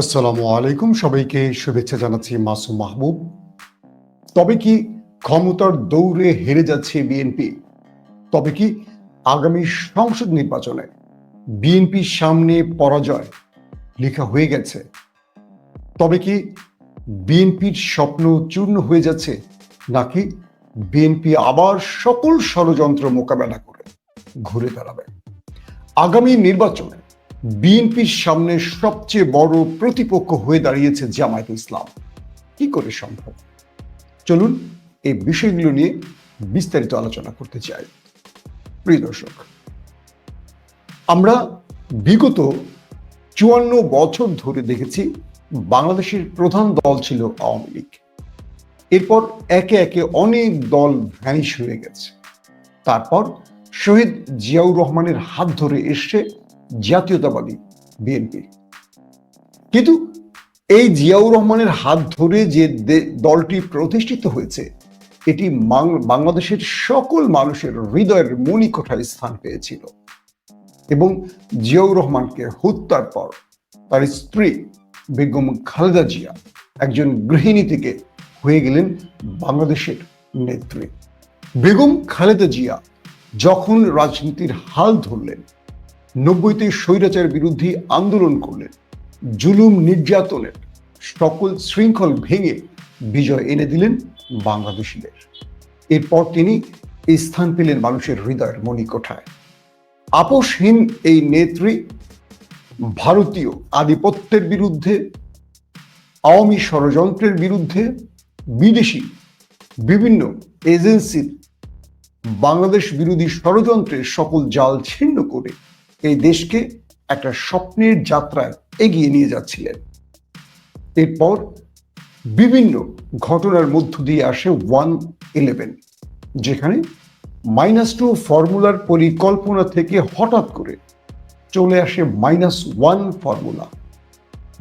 আসসালামু আলাইকুম। সবাইকে শুভেচ্ছা জানাচ্ছি মাসুম মাহবুব। তবে কি ক্ষমতার দৌড়ে হেরে যাচ্ছে বিএনপি? তবে কি আগামী সংসদ নির্বাচনে বিএনপির সামনে পরাজয় লেখা হয়ে গেছে? তবে কি বিএনপির স্বপ্ন চূর্ণ হয়ে যাচ্ছে নাকি বিএনপি আবার সকল ষড়যন্ত্র মোকাবেলা করে ঘুরে দাঁড়াবে? আগামী নির্বাচনে বিএনপির সামনে সবচেয়ে বড় প্রতিপক্ষ হয়ে দাঁড়িয়েছে জামায়াত ইসলাম। কি করে সম্ভব? চলুন এই বিষয়গুলো নিয়ে বিস্তারিত আলোচনা করতে চাই। প্রিয় দর্শক, আমরা বিগত চুয়ান্ন বছর ধরে দেখেছি বাংলাদেশের প্রধান দল ছিল আওয়ামী লীগ। এরপর একে একে অনেক দল ভ্যানিশ হয়ে গেছে। তারপর শহীদ জিয়াউর রহমানের হাত ধরে এসছে জাতীয়তাবাদী, বিএনপি। কিন্তু এই জিয়াউর রহমানের হাত ধরে যে দলটি প্রতিষ্ঠিত হয়েছে, এটি বাংলাদেশের সকল মানুষের হৃদয়ের মণিকোঠায় স্থান পেয়েছিল। এবং জিয়াউর রহমানকে হত্যার পর তার স্ত্রী বেগম খালেদা জিয়া একজন গৃহিণী থেকে হয়ে গেলেন বাংলাদেশের নেত্রী। বেগম খালেদা জিয়া যখন রাজনীতির হাল ধরলেন নব্বইতে স্বৈরাচার বিরুদ্ধে আন্দোলন করলেন। জুলুম নির্যাতনের সকল শৃঙ্খল ভেঙে বিজয় এনে দিলেন বাংলাদেশিদের। এরপর তিনি স্থান পেলেন মানুষের হৃদয়ের মণিকোঠায়। আপোষহীন এই নেত্রী ভারতীয় আধিপত্যের বিরুদ্ধে, আওয়ামী ষড়যন্ত্রের বিরুদ্ধে, বিদেশি বিভিন্ন এজেন্সির বাংলাদেশ বিরোধী ষড়যন্ত্রের সকল জাল ছিন্ন করে এই দেশকে একটা স্বপ্নের যাত্রায় এগিয়ে নিয়ে যাচ্ছিলেন। এরপর বিভিন্ন ঘটনার মধ্য দিয়ে আসে ওয়ান ইলেভেন, যেখানে মাইনাস টু ফর্মুলার পরিকল্পনা থেকে হঠাৎ করে চলে আসে মাইনাস ওয়ান ফর্মুলা।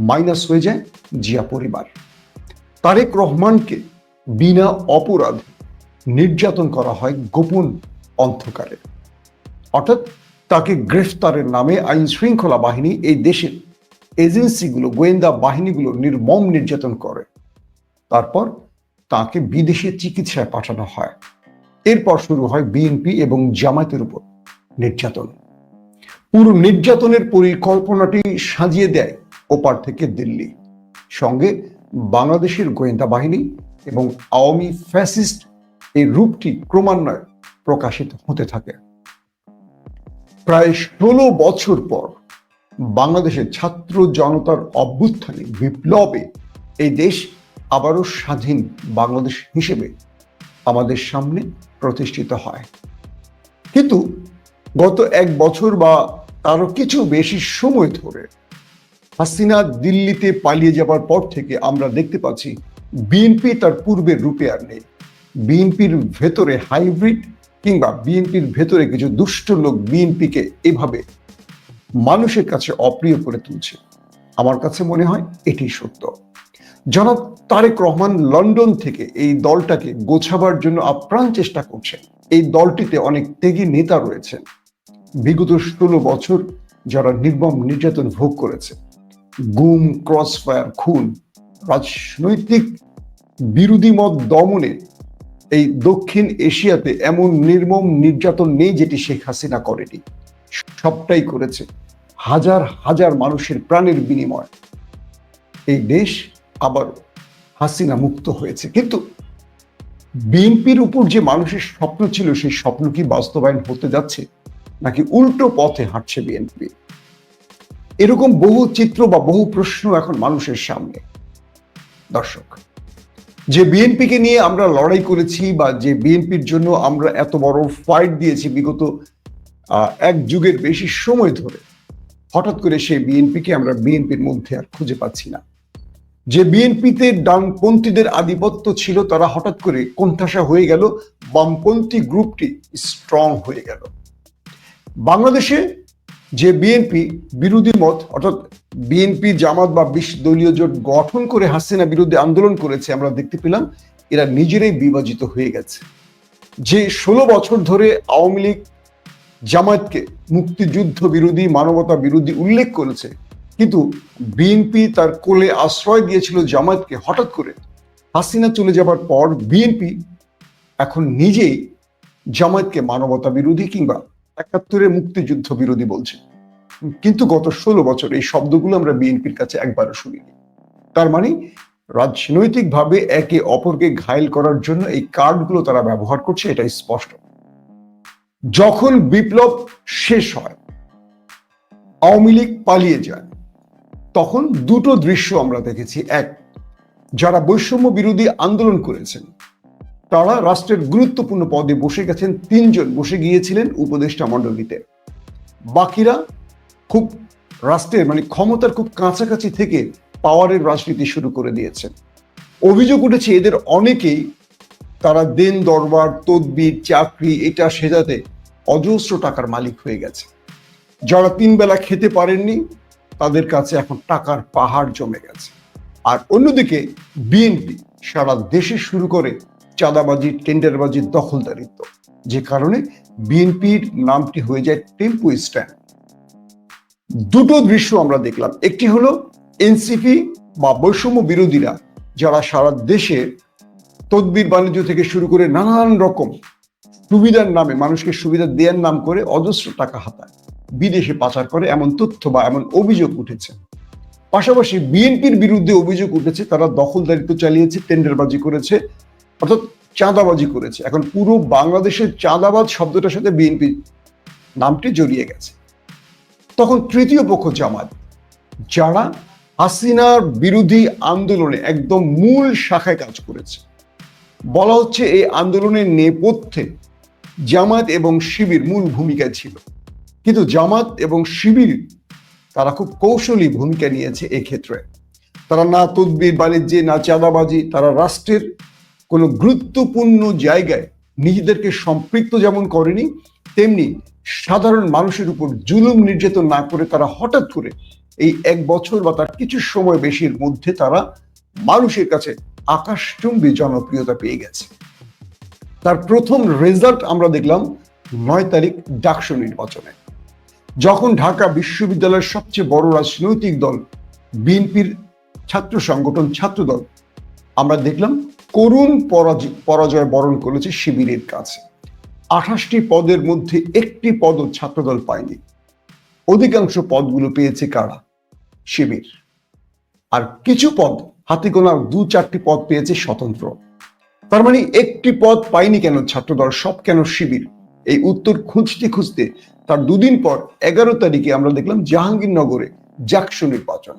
মাইনাস হয়ে যায় জিয়া পরিবার। তারেক রহমানকে বিনা অপরাধ নির্যাতন করা হয় গোপন অন্ধকারে। অর্থাৎ তাকে গ্রেফতারের নামে আইন শৃঙ্খলা বাহিনী এই দেশের এজেন্সিগুলো, গোয়েন্দা বাহিনীগুলো নির্মম নির্যাতন করে। তারপর তাকে বিদেশে চিকিৎসায় পাঠানো হয়। এরপর শুরু হয় বিএনপি এবং জামায়াতের উপর নির্যাতন। পুরো নির্যাতনের পরিকল্পনাটি সাজিয়ে দেয় ওপার থেকে দিল্লি। সঙ্গে বাংলাদেশের গোয়েন্দা বাহিনী এবং আওয়ামী ফ্যাসিস্ট এই রূপটি ক্রমান্বয়ে প্রকাশিত হতে থাকে। প্রায় ষোলো বছর পর বাংলাদেশের ছাত্র জনতার অভ্যুত্থানে বিপ্লবে এই দেশ আবারও স্বাধীন বাংলাদেশ হিসেবে আমাদের সামনে প্রতিষ্ঠিত হয়। কিন্তু গত এক বছর বা তারও কিছু বেশি সময় ধরে হাসিনা দিল্লিতে পালিয়ে যাবার পর থেকে আমরা দেখতে পাচ্ছি, বিএনপি তার পূর্বের রূপে আর নেই। বিএনপির ভেতরে হাইব্রিড কিংবা বিএনপির ভেতরে কিছু দুষ্ট লোক বিএনপিকে এভাবে মানুষের কাছে অপ্রিয় করে তুলছে। আমার কাছে মনে হয় এটি সত্য। জনাব তারেক রহমান লন্ডন থেকে এই দলটাকে গোছাবার জন্য আপ্রাণ চেষ্টা করছেন। এই দলটিতে অনেক ত্যাগী নেতা রয়েছেন। বিগত ষোলো বছর যারা নির্মম নির্যাতন ভোগ করেছে, গুম, ক্রসফায়ার, খুন, রাজনৈতিক বিরোধী মত দমনে এই দক্ষিণ এশিয়াতে এমন নির্মম নির্যাতন নেই যেটি শেখ হাসিনা করেনি। সবটাই করেছে হাজার হাজার মানুষের প্রাণের বিনিময়। এই দেশ আবার হাসিনা মুক্ত হয়েছে। কিন্তু বিএনপির উপর যে মানুষের স্বপ্ন ছিল, সেই স্বপ্ন কি বাস্তবায়ন হতে যাচ্ছে, নাকি উল্টো পথে হাঁটছে বিএনপি? এরকম বহু চিত্র বা বহু প্রশ্ন এখন মানুষের সামনে। দর্শক যে বিএনপিকে নিয়ে আমরা লড়াই করেছি বা যে বিএনপির জন্য আমরা এত বড় ফাইট দিয়েছি বিগত এক যুগের বেশি সময় ধরে, হঠাৎ করে সেই বিএনপিকে আমরা বিএনপির মধ্যে আর খুঁজে পাচ্ছি না। যে বিএনপিতে ডানপন্থীদের আধিপত্য ছিল, তারা হঠাৎ করে কোণঠাসা হয়ে গেল, বামপন্থী গ্রুপটি স্ট্রং হয়ে গেল। বাংলাদেশে যে বিএনপি বিরোধী মত, অর্থাৎ বিএনপি জামাত বা বিশ দলীয় জোট গঠন করে হাসিনা বিরুদ্ধে আন্দোলন করেছে, আমরা দেখতে পেলাম, এরা নিজেরাই বিভাজিত হয়ে গেছে। যে ষোলো বছর ধরে আওয়ামী লীগ জামায়াতকে মুক্তিযুদ্ধ বিরোধী, মানবতা বিরোধী উল্লেখ করেছে, কিন্তু বিএনপি তার কোলে আশ্রয় দিয়েছিল জামায়াতকে হঠাৎ করে। হাসিনা চলে যাবার পর বিএনপি এখন নিজেই জামায়াতকে মানবতা বিরোধী কিংবা একাত্তরের মুক্তিযুদ্ধ বিরোধী বলছে। কিন্তু গত ষোলো বছর এই শব্দগুলো আমরা বিএনপির কাছে একবারও শুনিনি। তার মানে রাজনৈতিকভাবে একে অপরকে ঘায়েল করার জন্য এই কার্ডগুলো তারা ব্যবহার করছে এটা স্পষ্ট। যখন বিপ্লব শেষ হয়, আওয়ামী লীগ পালিয়ে যায়, তখন দুটো দৃশ্য আমরা দেখেছি। এক, যারা বৈষম্য বিরোধী আন্দোলন করেছেন তারা রাষ্ট্রের গুরুত্বপূর্ণ পদে বসে গেছেন। তিনজন বসে গিয়েছিলেন উপদেষ্টা মণ্ডলীতে। বাকিরা খুব রাষ্ট্রের মানে ক্ষমতার খুব কাছাকাছি থেকে পাওয়ারের রাজনীতি শুরু করে দিয়েছেন। অভিযোগ উঠেছে এদের অনেকেই তারা দেন দরবার, তদবির, চাকরি, এটা সেজাতে অজস্র টাকার মালিক হয়ে গেছে। যারা তিন বেলা খেতে পারেননি, তাদের কাছে এখন টাকার পাহাড় জমে গেছে। আর অন্যদিকে বিএনপি সারা দেশে শুরু করে চাঁদাবাজি টেন্ডারবাজির দখলদারিত্ব। যে কারণে বিএনপির নামটি হয়ে যায় টেম্পো স্ট্যান্ড। দুটো দৃশ্য আমরা দেখলাম। একটি হলো এনসিপি বা বৈষম্য বিরোধীরা যারা সারা দেশে তদবির বাণিজ্য থেকে শুরু করে নানান রকম সুবিধার নামে, মানুষকে সুবিধা দেওয়ার নাম করে অজস্র টাকা হাতায় বিদেশে পাচার করে, এমন তথ্য বা এমন অভিযোগ উঠেছে। পাশাপাশি বিএনপির বিরুদ্ধে অভিযোগ উঠেছে, তারা দখলদারিত্ব চালিয়েছে, টেন্ডারবাজি করেছে অর্থাৎ চাঁদাবাজি করেছে। এখন পুরো বাংলাদেশের চাঁদাবাজ শব্দটার সাথে বিএনপি নামটি জড়িয়ে গেছে। তখন তৃতীয় পক্ষ জামাত, যারা হাসিনার বিরোধী আন্দোলনে একদম মূল শাখায় কাজ করেছে। বলা হচ্ছে এই আন্দোলনের নেপথ্যে জামাত এবং শিবির মূল ভূমিকায় ছিল। কিন্তু জামাত এবং শিবির, তারা খুব কৌশলী ভূমিকা নিয়েছে এক্ষেত্রে। তারা না তদবির বাণিজ্যে, না চাঁদাবাজি, তারা রাষ্ট্রের কোনো গুরুত্বপূর্ণ জায়গায় নিজেদেরকে সম্পৃক্ত যেমন করেনি, তেমনি সাধারণ মানুষের উপর জুলুম নির্যাতন না করে তারা হঠাৎ করে এই এক বছর বা তার কিছু সময় বেশির মধ্যে তারা মানুষের কাছে আকাশচুম্বী জনপ্রিয়তা পেয়ে গেছে। তার প্রথম রেজাল্ট আমরা দেখলাম নয় তারিখ ডাকসু নির্বাচনে, যখন ঢাকা বিশ্ববিদ্যালয়ের সবচেয়ে বড় রাজনৈতিক দল বিএনপির ছাত্র সংগঠন ছাত্রদল, আমরা দেখলাম করুণ পরাজয় বরণ করেছে শিবিরের কাছে। আঠাশটি পদের মধ্যে একটি পদও ছাত্রদল পায়নি। অধিকাংশ পদগুলো পেয়েছে কারা? শিবির। আর কিছু পদ হাতে গোনা দু চারটি পদ পেয়েছে স্বতন্ত্র। তার মানে একটি পদ পায়নি কেন ছাত্রদল, সব কেন শিবির? এই উত্তর খুঁজতে খুঁজতে তার দুদিন পর এগারো তারিখে আমরা দেখলাম জাহাঙ্গীরনগরে জাকসু নির্বাচন।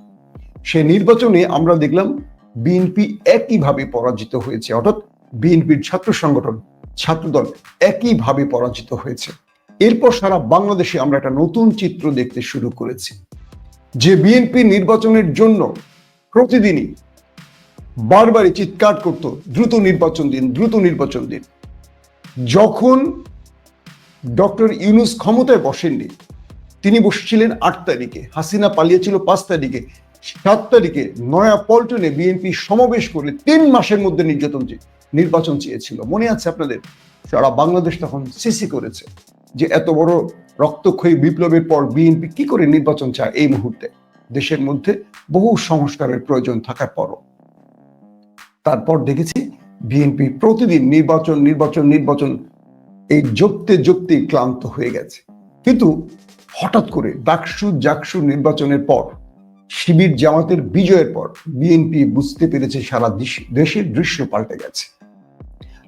সে নির্বাচনে আমরা দেখলাম বিএনপি একইভাবে পরাজিত হয়েছে। অর্থাৎ বিএনপির ছাত্র সংগঠন, ছাত্রদল একইভাবে পরাজিত হয়েছে। এরপর সারা বাংলাদেশে আমরা একটা নতুন চিত্র দেখতে শুরু করেছি। যে বিএনপি নির্বাচনের জন্য প্রতিদিনই বারবারই চিৎকার করত, দ্রুত নির্বাচন দিন, দ্রুত নির্বাচন দিন। যখন ডক্টর ইউনুস ক্ষমতায় বসেননি, তিনি বসেছিলেন আট তারিখে, হাসিনা পালিয়েছিল পাঁচ তারিখে। সাত তারিখে নয়া পল্টনে বিএনপি সমাবেশ করে তিন মাসের মধ্যে নির্যাতন নির্বাচন চেয়েছিল। মনে আছে আপনাদের? সারা বাংলাদেশ তখন সিসি করেছে যে এত বড় রক্তক্ষয়ী বিপ্লবের পর বিএনপি কি করে নির্বাচন চায় এই মুহূর্তে? দেশের মধ্যে বহু সংস্কারের প্রয়োজন থাকার পরও। তারপর দেখেছি বিএনপি প্রতিদিন নির্বাচন নির্বাচন নির্বাচন এই যোগতে যোগতেই ক্লান্ত হয়ে গেছে। কিন্তু হঠাৎ করে ডাকসু, জাকসু নির্বাচনের পর শিবির জামাতের বিজয়ের পর বিএনপি বুঝতে পেরেছে সারা দেশ- দেশের দৃশ্য পাল্টে গেছে।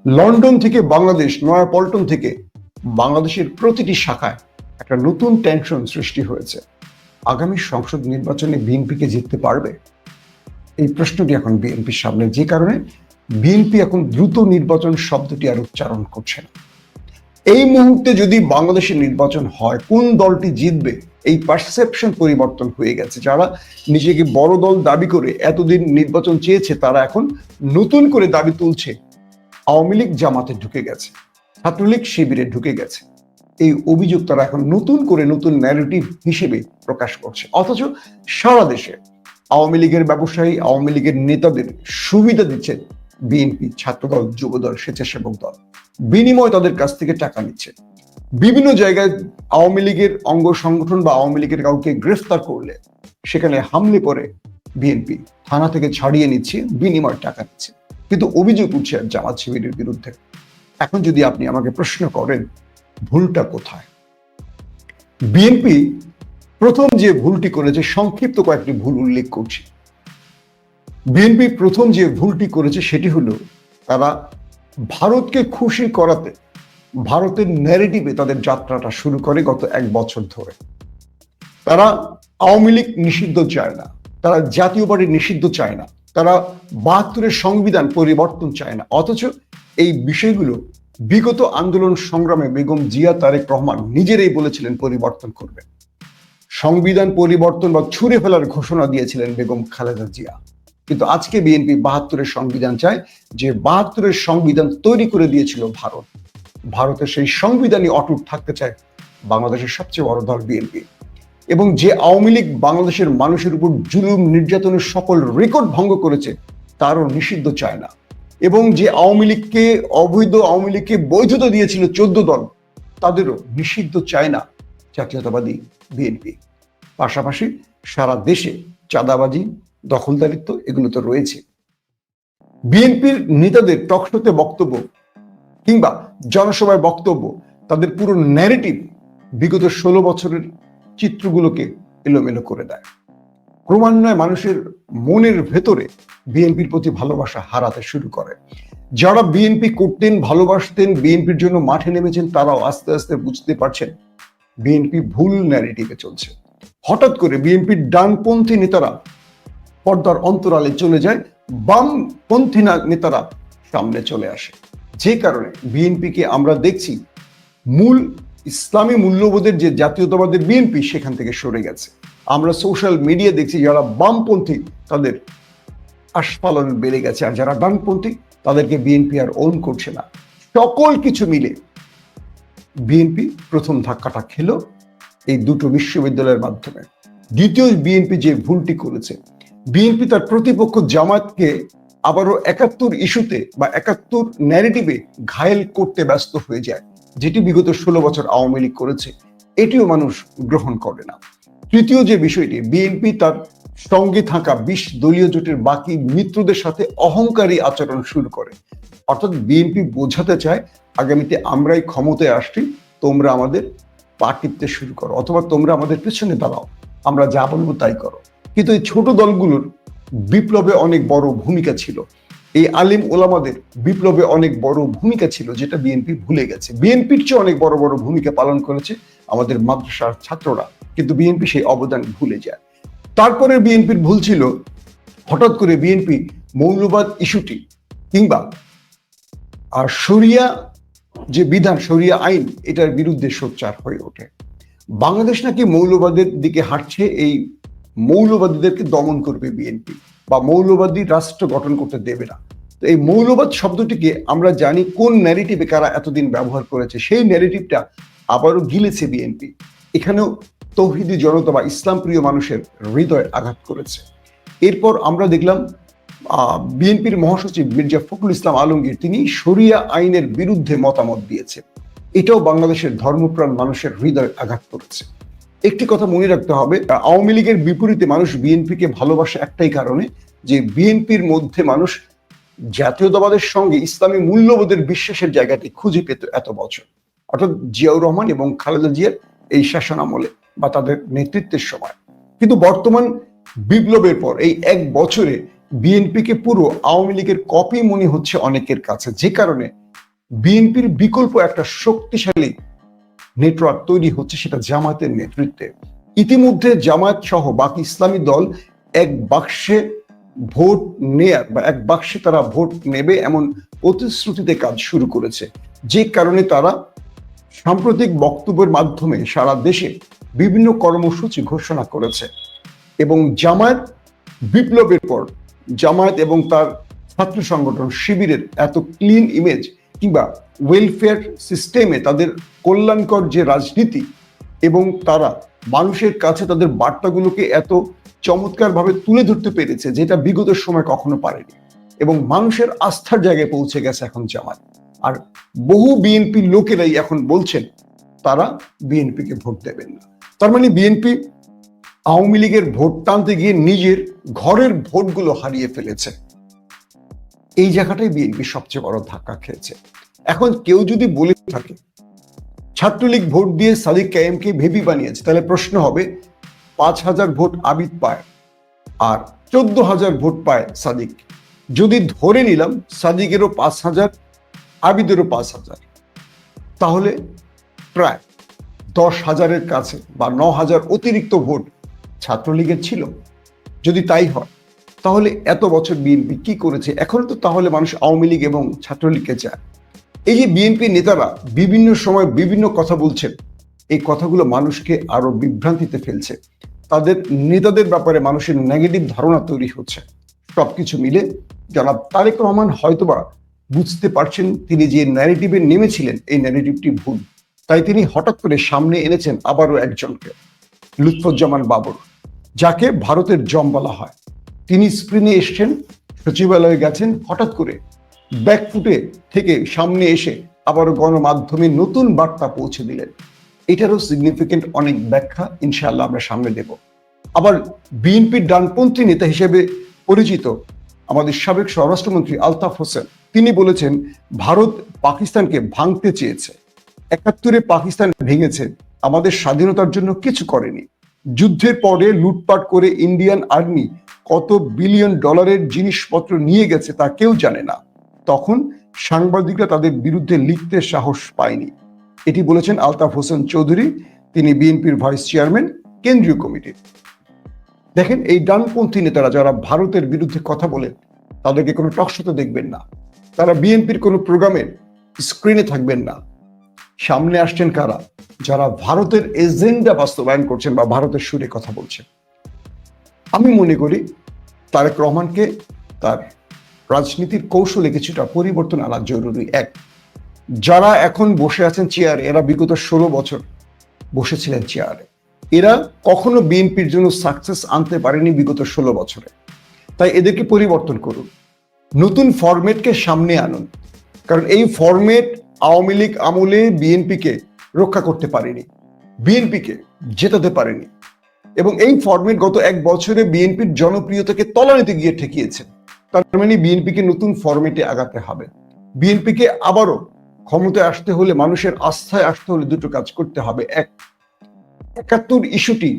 লন্ডন থেকে বাংলাদেশ, নয়াপল্টন থেকে বাংলাদেশের প্রতিটি শাখায় একটা নতুন টেনশন সৃষ্টি হয়েছে। আগামী সংসদ নির্বাচনে বিএনপিকে জিততে পারবে? এই প্রশ্নটি এখন বিএনপির সামনে। যে কারণে বিএনপি এখন দ্রুত নির্বাচন শব্দটি আর উচ্চারণ করছে না। এই মুহূর্তে যদি বাংলাদেশের নির্বাচন হয়, কোন দলটি জিতবে? এই পারসেপশন পরিবর্তন হয়ে গেছে। যারা নিজেকে বড় দল দাবি করে এতদিন নির্বাচন চেয়েছে, তারা এখন নতুন করে দাবি তুলছে, আওয়ামী লীগ জামাতে ঢুকে গেছে, ছাত্রলীগ শিবিরে ঢুকে গেছে। এই অভিযোগ তারা এখন নতুন করে নতুন ন্যারেটিভ হিসেবে প্রকাশ করছে। অথচ সারা দেশে আওয়ামী লীগের ব্যবসায়ী, আওয়ামী লীগের নেতাদের সুবিধা দিচ্ছে বিএনপি ছাত্রদল, যুবদল, স্বেচ্ছাসেবক দল। বিনিময় তাদের কাছ থেকে টাকা নিচ্ছে। বিভিন্ন জায়গায় আওয়ামী লীগের অঙ্গ সংগঠন বা আওয়ামী লীগের কাউকে গ্রেফতার করলে সেখানে হামলে পড়ে বিএনপি। থানা থেকে ছাড়িয়ে নিচ্ছে, বিনিময় টাকা নিচ্ছে। কিন্তু অভিযোগ উঠছে জামাত শিবিরের বিরুদ্ধে। এখন যদি আপনি আমাকে প্রশ্ন করেন, ভুলটা কোথায়? বিএনপি প্রথম যে ভুলটি করেছে, সংক্ষিপ্ত কয়েকটি ভুল উল্লেখ করছি। বিএনপি প্রথম যে ভুলটি করেছে, সেটি হলো, তারা ভারতকে খুশি করাতে ভারতের ন্যারেটিভে তাদের যাত্রাটা শুরু করে গত এক বছর ধরে। তারা আওয়ামী লীগ নিষিদ্ধ চায় না, তারা জাতীয় পার্টি নিষিদ্ধ চায় না, তারা বাহাত্তরের সংবিধান পরিবর্তন চায় না। অথচ এই বিষয়গুলো বিগত আন্দোলন সংগ্রামে বেগম জিয়া তারেক রহমান নিজেরাই বলেছিলেন পরিবর্তন করবেন সংবিধান পরিবর্তন বা ছুঁড়ে ফেলার ঘোষণা দিয়েছিলেন বেগম খালেদা জিয়া। কিন্তু আজকে বিএনপি বাহাত্তরের সংবিধান চায়, যে বাহাত্তরের সংবিধান তৈরি করে দিয়েছিল ভারত। ভারতের সেই সংবিধানই অটুট থাকতে চায় বাংলাদেশের সবচেয়ে বড় দল বিএনপি। এবং যে আওয়ামী লীগ বাংলাদেশের মানুষের উপর জুলুম, নির্যাতনের সকল রেকর্ড ভঙ্গ করেছে, তারও নিষিদ্ধ চায় না। এবং যে আওয়ামী লীগকে, অবৈধ আওয়ামী লীগকে বৈধতা দিয়েছিল চোদ্দ দল, তাদেরও নিষিদ্ধ চায় না জাতীয়তাবাদী বিএনপি। পাশাপাশি সারা দেশে চাঁদাবাজি, দখলদারিত্ব এগুলো তো রয়েছে। বিএনপির নেতাদের টকশোতে বক্তব্য কিংবা জনসভায় বক্তব্য, তাদের পুরো ন্যারেটিভ বিগত ষোলো বছরের চিত্রগুলোকে এলোমেলো করে দেয়। ক্রমান্বয়ে মানুষের মনের ভেতরে বিএনপির প্রতি ভালোবাসা হারাতে শুরু করে। যারা বিএনপি করতেন, ভালোবাসতেন, বিএনপির জন্য মাঠে নেমেছেন, তারাও আস্তে আস্তে বুঝতে পারছেন বিএনপি ভুল ন্যারেটিভে চলছে। হঠাৎ করে বিএনপির ডানপন্থী নেতারা পর্দার অন্তরালে চলে যায়, বামপন্থী নেতারা সামনে চলে আসে। যে কারণে বিএনপিকে আমরা দেখছি মূল ইসলামী মূল্যবোধের যে জাতীয়তাবাদের বিএনপি সেখান থেকে সরে গেছে। আমরা সোশ্যাল মিডিয়া দেখছি যারা বামপন্থী, তাদের আস্ফালন বেড়ে গেছে আর যারা ডানপন্থী, তাদেরকে বিএনপি আর ওন করছে না। সকল কিছু মিলে বিএনপি প্রথম ধাক্কাটা খেলো এই দুটো বিশ্ববিদ্যালয়ের মাধ্যমে। দ্বিতীয় বিএনপি যে ভুলটি করেছে, বিএনপি তার প্রতিপক্ষ জামাতকে আবারও একাত্তর ইস্যুতে বা একাত্তর ন্যারেটিভে ঘায়েল করতে ব্যস্ত হয়ে যায়, যেটি বিগত ষোলো বছর আওয়ামী লীগ করেছে। এটিও মানুষ গ্রহণ করে না। তৃতীয় যে বিষয়টি, বিএনপি তার সঙ্গে থাকা বিশ দলীয় জোটের বাকি মিত্রদের সাথে অহংকারী আচরণ শুরু করে। অর্থাৎ বিএনপি বোঝাতে চায়, আগামীতে আমরাই ক্ষমতায় আসছি, তোমরা আমাদের পা টিপতে শুরু করো, অথবা তোমরা আমাদের পেছনে দাঁড়াও, আমরা যা বলব তাই করো। কিন্তু এই ছোট দলগুলোর বিপ্লবে অনেক বড় ভূমিকা ছিল। এই আলিম ওলামাদের বিপ্লবে অনেক বড় ভূমিকা ছিল, যেটা বিএনপি ভুলে গেছে। বিএনপির চেয়ে অনেক বড় বড় ভূমিকা পালন করেছে আমাদের মাদ্রাসার ছাত্ররা, কিন্তু বিএনপি সেই অবদান ভুলে যায়। তারপরে বিএনপির ভুল ছিল, হঠাৎ করে বিএনপি মৌলবাদ ইস্যুটি কিংবা আর শরিয়া যে বিধান, শরিয়া আইন, এটার বিরুদ্ধে সোচ্চার হয়ে ওঠে। বাংলাদেশ নাকি মৌলবাদের দিকে হাঁটছে এই মৌলবাদীদেরকে দমন করবে বিএনপি বা মৌলবাদী রাষ্ট্র গঠন করতে দেবে না। তো এই মৌলবাদ শব্দটিকে আমরা জানি কোন ন্যারেটিভে কারা এতদিন ব্যবহার করেছে, সেই ন্যারেটিভটা আবারও গিলেছে বিএনপি এখানেও তৌহিদি জনতা বা ইসলাম প্রিয় মানুষের হৃদয় আঘাত করেছে। এরপর আমরা দেখলাম বিএনপির মহাসচিব মির্জা ফখরুল ইসলাম আলমগীর, তিনি শরিয়া আইনের বিরুদ্ধে মতামত দিয়েছে এটাও বাংলাদেশের ধর্মপ্রাণ মানুষের হৃদয় আঘাত করেছে। একটি কথা মনে রাখতে হবে আওয়ামী লীগের বিপরীতে মানুষ বিএনপিকে ভালোবাসে একটাই কারণে, যে বিএনপির মধ্যে মানুষ জাতীয়তাবাদের সঙ্গে ইসলামী মূল্যবোধের বিশ্বাসের জায়গাটি খুঁজে পেত এত বছর। অর্থাৎ জিয়াউর রহমান এবং খালেদা জিয়ার এই শাসন আমলে বা তাদের নেতৃত্বের সময়। কিন্তু বর্তমান বিপ্লবের পর এই এক বছরে বিএনপিকে পুরো আওয়ামী লীগের কপি মনে হচ্ছে অনেকের কাছে, যে কারণে বিএনপির বিকল্প একটা শক্তিশালী নেটওয়ার্ক তৈরি হচ্ছে সেটা জামাতের নেতৃত্বে। ইতিমধ্যে জামায়াত সহ বাকি ইসলামী দল এক বাক্সে ভোট নেয়ার বা এক বাক্সে তারা ভোট নেবে এমন প্রতিশ্রুতিতে কাজ শুরু করেছে। যে কারণে তারা সাম্প্রতিক বক্তব্যের মাধ্যমে সারা দেশে বিভিন্ন কর্মসূচি ঘোষণা করেছে এবং জামায়াত বিপ্লবের পর জামায়াত এবং তার ছাত্র সংগঠন শিবিরের এত ক্লিন ইমেজ কিংবা ওয়েলফেয়ার সিস্টেমে তাদের কল্যাণকর যে রাজনীতি এবং তারা মানুষের কাছে তাদের বার্তাগুলোকে এত চমৎকারভাবে তুলে ধরতে পেরেছে, যেটা বিগত সময় কখনো পারেনি। এবং মানুষের আস্থার জায়গায় পৌঁছে গেছে এখন জামাত। আর বহু বিএনপি লোকেরাই এখন বলছেন, তারা বিএনপিকে ভোট দেবেন না। তার মানে বিএনপি আওয়ামী লীগের ভোট টানতে গিয়ে নিজের ঘরের ভোটগুলো হারিয়ে ফেলেছে। এই জায়গাটাই বিএনপি সবচেয়ে বড় ধাক্কা খেয়েছে। এখন কেউ যদি বলে থাকে, ছাত্রলীগ ভোট দিয়ে সাদিক কায়েমকে ভেবি বানিয়েছে, তাহলে প্রশ্ন হবে, পাঁচ হাজার ভোট আবিদ পায় আর চোদ্দ হাজার ভোট পায় সাদিক। যদি ধরে নিলাম, সাদিকেরও পাঁচ হাজার, আবিদেরও পাঁচ হাজার, তাহলে প্রায় দশ হাজারের কাছে বা ন হাজার অতিরিক্ত ভোট ছাত্রলীগের ছিল। যদি তাই হয় তাহলে এত বছর বিএনপি কি করেছে? এখন তো তাহলে মানুষ আওয়ামী লীগ এবং ছাত্রলীগকে চায়। এই যে বিএনপি নেতারা বিভিন্ন সময় বিভিন্ন কথা বলছেন। এই কথাগুলো মানুষকে আরও বিভ্রান্তিতে ফেলছে। তাদের নেতাদের ব্যাপারে মানুষের নেগেটিভ ধারণা তৈরি হচ্ছে। সবকিছু মিলে জনাব তারেক রহমান হয়তোবা বুঝতে পারছেন তিনি যে ন্যারেটিভে নেমেছিলেন, এই ন্যারেটিভটি ভুল। তাই তিনি হঠাৎ করে সামনে এনেছেন আবারও একজনকে, লুৎফুজ্জামান বাবর, যাকে ভারতের জম বলা হয়। তিনি স্ক্রিনে এসছেন, সচিবালয়ে গেছেন, হঠাৎ করে ব্যাকফুটে থেকে সামনে এসে আবারও গণমাধ্যমে নতুন বার্তা পৌঁছে দিলেন। এটারও সিগনিফিকেন্ট অনেক ব্যাখ্যা ইনশাআল্লাহ আমরা সামনে দেব। আবার বিএনপির ডানপন্থী নেতা হিসেবে পরিচিত আমাদের সাবেক স্বরাষ্ট্রমন্ত্রী আলতাফ হোসেন, তিনি বলেছেন, ভারত পাকিস্তানকে ভাঙতে চেয়েছে। একাত্তরে পাকিস্তান ভেঙেছে, আমাদের স্বাধীনতার জন্য কিছু করেনি। যুদ্ধের পরে লুটপাট করে ইন্ডিয়ান আর্মি কত বিলিয়ন ডলারের জিনিসপত্র নিয়ে গেছে তা কেউ জানে না। তখন সাংবাদিকরা তাদের বিরুদ্ধে লিখতে সাহস পায়নি। এটি বলেছেন আলতাফ হোসেন চৌধুরী, তিনি বিএনপির ভাইস চেয়ারম্যান, কেন্দ্রীয় কমিটির। দেখেন, এই ডানপন্থী নেতারা যারা ভারতের বিরুদ্ধে কথা বলেন তাদেরকে কোনো টকশোতে দেখবেন না। তারা বিএনপির কোনো প্রোগ্রামের স্ক্রিনে থাকবেন না। সামনে আসছেন কারা? যারা ভারতের এজেন্ডা বাস্তবায়ন করছেন বা ভারতের সুরে কথা বলছেন। আমি মনে করি তারেক রহমানকে তার রাজনীতির কৌশলে কিছুটা পরিবর্তন আনা জরুরি। এক, যারা এখন বসে আছেন চেয়ারে, এরা বিগত ষোলো বছর বসেছিলেন চেয়ারে। এরা কখনো বিএনপির জন্য সাকসেস আনতে পারেনি বিগত ষোলো বছরে। তাই এদেরকে পরিবর্তন করুন। নতুন ফরম্যাটকে সামনে আনুন। কারণ এই ফরম্যাট আওয়ামী লীগ আমলে বিএনপিকে রক্ষা করতে পারেনি। বিএনপিকে জেতাতে পারেনি। এবং এই ফরম্যাট গত এক বছরে বিএনপির জনপ্রিয়তাকে তলানিতে গিয়ে ঠেকিয়েছে। তার মানে বিএনপিকে নতুন ফরম্যাটে আগাতে হবে। বিএনপিকে আবারও ক্ষমতায় আসতে হলে, মানুষের আস্থায় আসতে হলে দুটো কাজ করতে হবে। এক, একাত্তর ইস্যুটি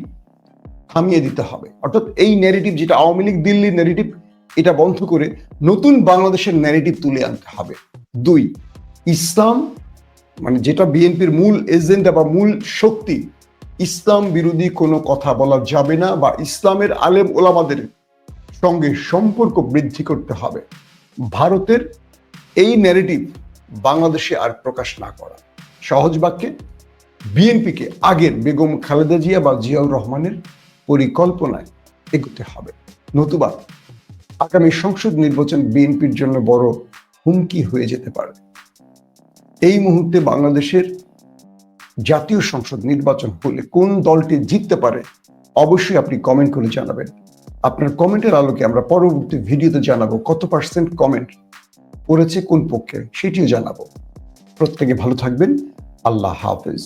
থামিয়ে দিতে হবে। অর্থাৎ এই ন্যারেটিভ যেটা আওয়ামী লীগ দিল্লির ন্যারেটিভ এটা বন্ধ করে নতুন বাংলাদেশের ন্যারেটিভ তুলে আনতে হবে। দুই, ইসলাম মানে যেটা বিএনপির মূল এজেন্ডা বা মূল শক্তি ইসলাম বিরোধী কোনো কথা বলা যাবে না বা ইসলামের আলেম ওলামাদের সঙ্গে সম্পর্ক বৃদ্ধি করতে হবে। ভারতের এই ন্যারেটিভ বাংলাদেশে আর প্রকাশ না করা। সহজ বাক্যে, বিএনপিকে আগের বেগম খালেদা জিয়া বা জিয়াউর রহমানের পরিকল্পনায় এগোতে হবে। নতুবা আগামী সংসদ নির্বাচন বিএনপির জন্য বড় হুমকি হয়ে যেতে পারে। এই মুহূর্তে বাংলাদেশের জাতীয় সংসদ নির্বাচন হলে কোন দলটি জিততে পারে, অবশ্যই আপনি কমেন্ট করে জানাবেন। আপনার কমেন্টের আলোকে আমরা পরবর্তী ভিডিওতে জানাব কত পার্সেন্ট কমেন্ট করেছে কোন পক্ষে সেটিও জানাব। প্রত্যেকে ভালো থাকবেন। আল্লাহ হাফেজ।